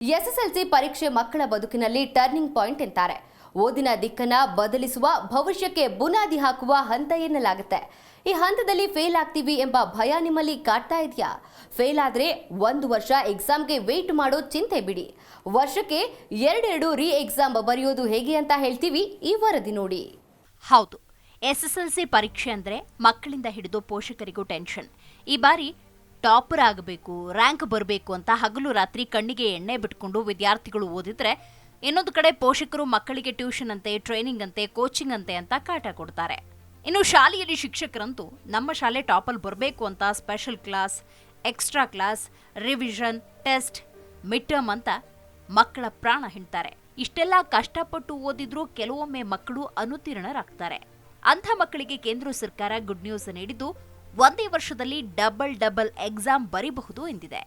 SSLC ಪರೀಕ್ಷೆ ಮಕ್ಕಳ ಬದುಕಿನಲ್ಲಿ ಟರ್ನಿಂಗ್ ಪಾಯಿಂಟ್ ಎಂತಾರೆ. ಓದಿನ ದಿಕ್ಕನ್ನ ಬದಲಿಸುವ, ಭವಿಷ್ಯಕ್ಕೆ ಬುನಾದಿ ಹಾಕುವ ಹಂತ ಎನ್ನಲಾಗುತ್ತೆ. ಈ ಹಂತದಲ್ಲಿ ಫೇಲ್ ಆಗ್ತೀವಿ ಎಂಬ ಭಯ ನಿಮ್ಮಲ್ಲಿ ಕಾಡ್ತಾ ಇದೆಯಾ? ಫೇಲ್ ಆದರೆ ಒಂದು ವರ್ಷ ಎಕ್ಸಾಮ್ಗೆ ವೆಯ್ಟ್ ಮಾಡೋ ಚಿಂತೆ ಬಿಡಿ. ವರ್ಷಕ್ಕೆ ಎರಡೆರಡು ರೀ ಎಕ್ಸಾಮ್ ಬರೆಯೋದು ಹೇಗೆ ಅಂತ ಹೇಳ್ತೀವಿ ಈ ವರದಿ ನೋಡಿ. ಹೌದು. ಎಸ್ಎಸ್ಎಲ್ಸಿ ಪರೀಕ್ಷೆ ಅಂದರೆ ಮಕ್ಕಳಿಂದ ಹಿಡಿದು ಪೋಷಕರಿಗೂ ಟೆನ್ಷನ್ ಈ ಬಾರಿ ಟಾಪರ್ ಆಗಬೇಕು, ರ್ಯಾಂಕ್ ಬರಬೇಕು ಅಂತ ಹಗಲು ರಾತ್ರಿ ಕಣ್ಣಿಗೆ ಎಣ್ಣೆ ಬಿಟ್ಕೊಂಡು ವಿದ್ಯಾರ್ಥಿಗಳು ಓದಿದ್ರೆ ಇನ್ನೊಂದು ಕಡೆ ಪೋಷಕರು ಮಕ್ಕಳಿಗೆ ಟ್ಯೂಷನ್ ಅಂತೆ, ಟ್ರೈನಿಂಗ್ ಅಂತೆ, ಕೋಚಿಂಗ್ ಅಂತೆ ಅಂತ ಕಾಟ ಕೊಡ್ತಾರೆ. ಇನ್ನು ಶಾಲೆಯಲ್ಲಿ ಶಿಕ್ಷಕರಂತೂ ನಮ್ಮ ಶಾಲೆ ಟಾಪಲ್ಲಿ ಬರಬೇಕು ಅಂತ special class, extra class, revision, test mid term ಅಂತ ಮಕ್ಕಳ ಪ್ರಾಣ ಹಿಂಡ್ತಾರೆ. ಇಷ್ಟೆಲ್ಲ ಕಷ್ಟಪಟ್ಟು ಓದಿದ್ರೂ ಕೆಲವೊಮ್ಮೆ ಮಕ್ಕಳು ಅನುತೀರ್ಣರಾಗ್ತಾರೆ. ಅಂಥ ಮಕ್ಕಳಿಗೆ ಕೇಂದ್ರ ಸರ್ಕಾರ ಗುಡ್ ನ್ಯೂಸ್ ನೀಡಿದ್ದು ಒಂದೇ ವರ್ಷದಲ್ಲಿ ಡಬಲ್ ಡಬಲ್ ಎಕ್ಸಾಮ್ ಬರೀಬಹುದು ಎಂದಿದೆ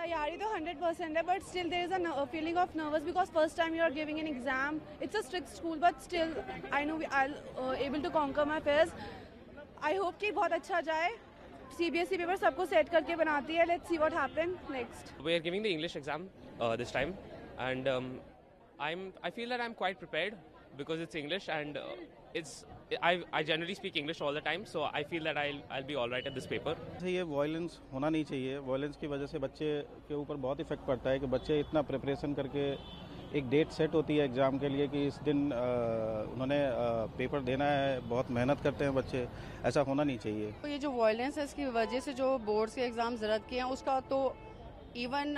तैयारी तो 100 परसेंट है but still there is a feeling of nervous because first time you are giving an exam it's a strict school but still I know I able to conquer my fears I hope कि बहुत अच्छा जाए C B S E paper सबको set करके बनाती है let's see what happen next We are giving the English exam uh, this time, and um, I'm. I feel that I'm quite prepared because it's English and uh, it's. I, I generally speak English all the time, so I feel that I'll I'll be all right at this paper. से ये violence होना नहीं चाहिए। Violence की वजह से बच्चे के ऊपर बहुत इफ़ेक्ट पड़ता है कि बच्चे इतना प्रिपरेशन करके एक डेट सेट होती है एग्ज़ाम के लिए कि इस दिन अ, उन्होंने अ, पेपर देना है बहुत मेहनत करते हैं बच्चे ऐसा होना नहीं चाहिए। तो ये जो वायलेंस है इसकी वजह से जो बोर्ड्स के एग्ज़ाम्स रद्द किए हैं उसका तो इवन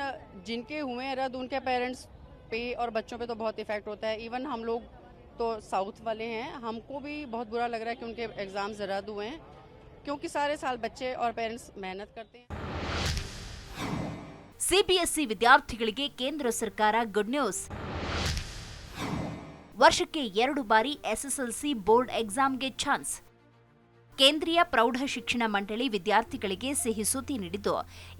जिनके हुए हैं रद्द उनके पेरेंट्स पे और बच्चों पे तो बहुत इफ़ेक्ट होता है। इवन हम लोग तो साउथ वाले हैं हमको भी बहुत बुरा लग रहा है कि उनके एग्ज़ाम्स रद्द हुए हैं क्योंकि सारे साल बच्चे और पेरेंट्स मेहनत करते हैं ಸಿಬಿಎಸ್ಇ ವಿದ್ಯಾರ್ಥಿಗಳಿಗೆ ಕೇಂದ್ರ ಸರ್ಕಾರ ಗುಡ್ ನ್ಯೂಸ್ ವರ್ಷಕ್ಕೆ ಎರಡು ಬಾರಿ ಎಸ್ಎಸ್ಎಲ್ಸಿ ಬೋರ್ಡ್ ಎಕ್ಸಾಮ್ಗೆ ಚಾನ್ಸ್ ಕೇಂದ್ರೀಯ ಪ್ರೌಢ ಶಿಕ್ಷಣ ಮಂಡಳಿ ವಿದ್ಯಾರ್ಥಿಗಳಿಗೆ ಸಿಹಿ ಸುದ್ದಿ ನೀಡಿದ್ದು,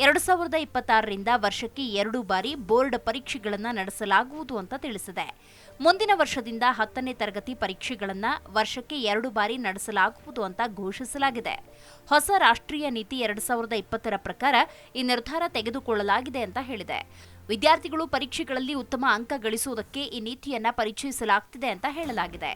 ಎರಡು ಸಾವಿರದ ಇಪ್ಪತ್ತಾರರಿಂದ ವರ್ಷಕ್ಕೆ ಎರಡು ಬಾರಿ ಬೋರ್ಡ್ ಪರೀಕ್ಷೆಗಳನ್ನು ನಡೆಸಲಾಗುವುದು ಅಂತ ತಿಳಿಸಿದೆ. ಮುಂದಿನ ವರ್ಷದಿಂದ ಹತ್ತನೇ ತರಗತಿ ಪರೀಕ್ಷೆಗಳನ್ನು ವರ್ಷಕ್ಕೆ ಎರಡು ಬಾರಿ ನಡೆಸಲಾಗುವುದು ಅಂತ ಘೋಷಿಸಲಾಗಿದೆ. ಹೊಸ ರಾಷ್ಟ್ರೀಯ ನೀತಿ ಎರಡು ಸಾವಿರದ ಇಪ್ಪತ್ತರ ಪ್ರಕಾರ ಈ ನಿರ್ಧಾರ ತೆಗೆದುಕೊಳ್ಳಲಾಗಿದೆ ಅಂತ ಹೇಳಿದೆ. ವಿದ್ಯಾರ್ಥಿಗಳು ಪರೀಕ್ಷೆಗಳಲ್ಲಿ ಉತ್ತಮ ಅಂಕ ಗಳಿಸುವುದಕ್ಕೆ ಈ ನೀತಿಯನ್ನು ಪರಿಚಯಿಸಲಾಗುತ್ತಿದೆ ಅಂತ ಹೇಳಲಾಗಿದೆ.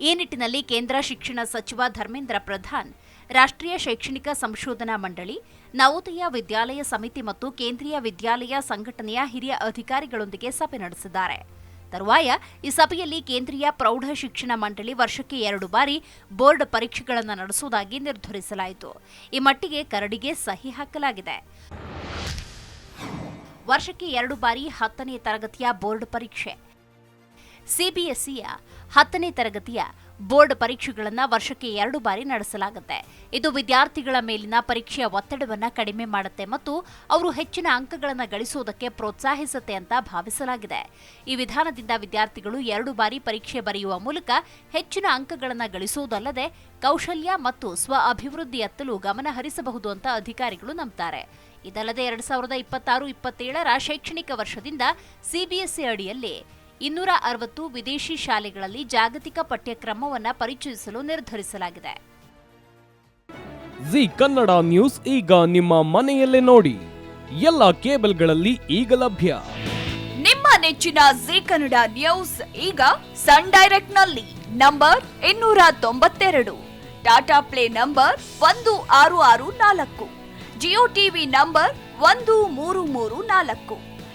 ಈ ನಿಟ್ಟಿನಲ್ಲಿ ಕೇಂದ್ರ ಶಿಕ್ಷಣ ಸಚಿವ ಧರ್ಮೇಂದ್ರ ಪ್ರಧಾನ್, ರಾಷ್ಟ್ರೀಯ ಶೈಕ್ಷಣಿಕ ಸಂಶೋಧನಾ ಮಂಡಳಿ, ನವೋದಯ ವಿದ್ಯಾಲಯ ಸಮಿತಿ ಮತ್ತು ಕೇಂದ್ರೀಯ ವಿದ್ಯಾಲಯ ಸಂಘಟನೆಯ ಹಿರಿಯ ಅಧಿಕಾರಿಗಳೊಂದಿಗೆ ಸಭೆ ನಡೆಸಿದ್ದಾರೆ. ತರುವಾಯ ಈ ಸಭೆಯಲ್ಲಿ ಕೇಂದ್ರೀಯ ಪ್ರೌಢ ಶಿಕ್ಷಣ ಮಂಡಳಿ ವರ್ಷಕ್ಕೆ ಎರಡು ಬಾರಿ ಬೋರ್ಡ್ ಪರೀಕ್ಷೆಗಳನ್ನು ನಡೆಸುವುದಾಗಿ ನಿರ್ಧರಿಸಲಾಯಿತು. ಈ ಮಟ್ಟಿಗೆ ಕರಡಿಗೆ ಸಹಿ ಹಾಕಲಾಗಿದೆ. ವರ್ಷಕ್ಕೆ ಎರಡು ಬಾರಿ ಹತ್ತನೇ ತರಗತಿಯ ಬೋರ್ಡ್ ಪರೀಕ್ಷೆ. ಸಿಬಿಎಸ್ಇಯ ಹತ್ತನೇ ತರಗತಿಯ ಬೋರ್ಡ್ ಪರೀಕ್ಷೆಗಳನ್ನು ವರ್ಷಕ್ಕೆ ಎರಡು ಬಾರಿ ನಡೆಸಲಾಗುತ್ತೆ. ಇದು ವಿದ್ಯಾರ್ಥಿಗಳ ಮೇಲಿನ ಪರೀಕ್ಷೆಯ ಒತ್ತಡವನ್ನು ಕಡಿಮೆ ಮಾಡುತ್ತೆ ಮತ್ತು ಅವರು ಹೆಚ್ಚಿನ ಅಂಕಗಳನ್ನು ಗಳಿಸುವುದಕ್ಕೆ ಪ್ರೋತ್ಸಾಹಿಸುತ್ತೆ ಅಂತ ಭಾವಿಸಲಾಗಿದೆ. ಈ ವಿಧಾನದಿಂದ ವಿದ್ಯಾರ್ಥಿಗಳು ಎರಡು ಬಾರಿ ಪರೀಕ್ಷೆ ಬರೆಯುವ ಮೂಲಕ ಹೆಚ್ಚಿನ ಅಂಕಗಳನ್ನು ಗಳಿಸುವುದಲ್ಲದೆ ಕೌಶಲ್ಯ ಮತ್ತು ಸ್ವ ಅಭಿವೃದ್ಧಿಯತ್ತಲೂ ಗಮನ ಹರಿಸಬಹುದು ಅಂತ ಅಧಿಕಾರಿಗಳು ನಂಬುತ್ತಾರೆ ಇದಲ್ಲದೆ ಎರಡ್ ಸಾವಿರದ ಇಪ್ಪತ್ತಾರು, ಇಪ್ಪತ್ತೇಳರ ಶೈಕ್ಷಣಿಕ ವರ್ಷದಿಂದ ಸಿಬಿಎಸ್ಇ ಅಡಿಯಲ್ಲಿ ಇನ್ನೂರ ಅರವತ್ತು ವಿದೇಶಿ ಶಾಲೆಗಳಲ್ಲಿ ಜಾಗತಿಕ ಪಠ್ಯಕ್ರಮವನ್ನು ಪರಿಚಯಿಸಲು ನಿರ್ಧರಿಸಲಾಗಿದೆ. ಜಿ ಕನ್ನಡ ನ್ಯೂಸ್ ಈಗ ನಿಮ್ಮ ಮನೆಯಲ್ಲೇ ನೋಡಿ. ಎಲ್ಲ ಕೇಬಲ್ಗಳಲ್ಲಿ ಈಗ ಲಭ್ಯ. ನಿಮ್ಮ ನೆಚ್ಚಿನ ಜಿ ಕನ್ನಡ ನ್ಯೂಸ್ ಈಗ ಸನ್ ಡೈರೆಕ್ಟ್ನಲ್ಲಿ ನಂಬರ್ ಇನ್ನೂರ ತೊಂಬತ್ತೆರಡು ಟಾಟಾ ಪ್ಲೇ ನಂಬರ್ ಒಂದು ಆರು ಆರು ನಾಲ್ಕು ಜಿಯೋ ಟಿವಿ ನಂಬರ್ ಒಂದು ಮೂರು ಮೂರು ನಾಲ್ಕು.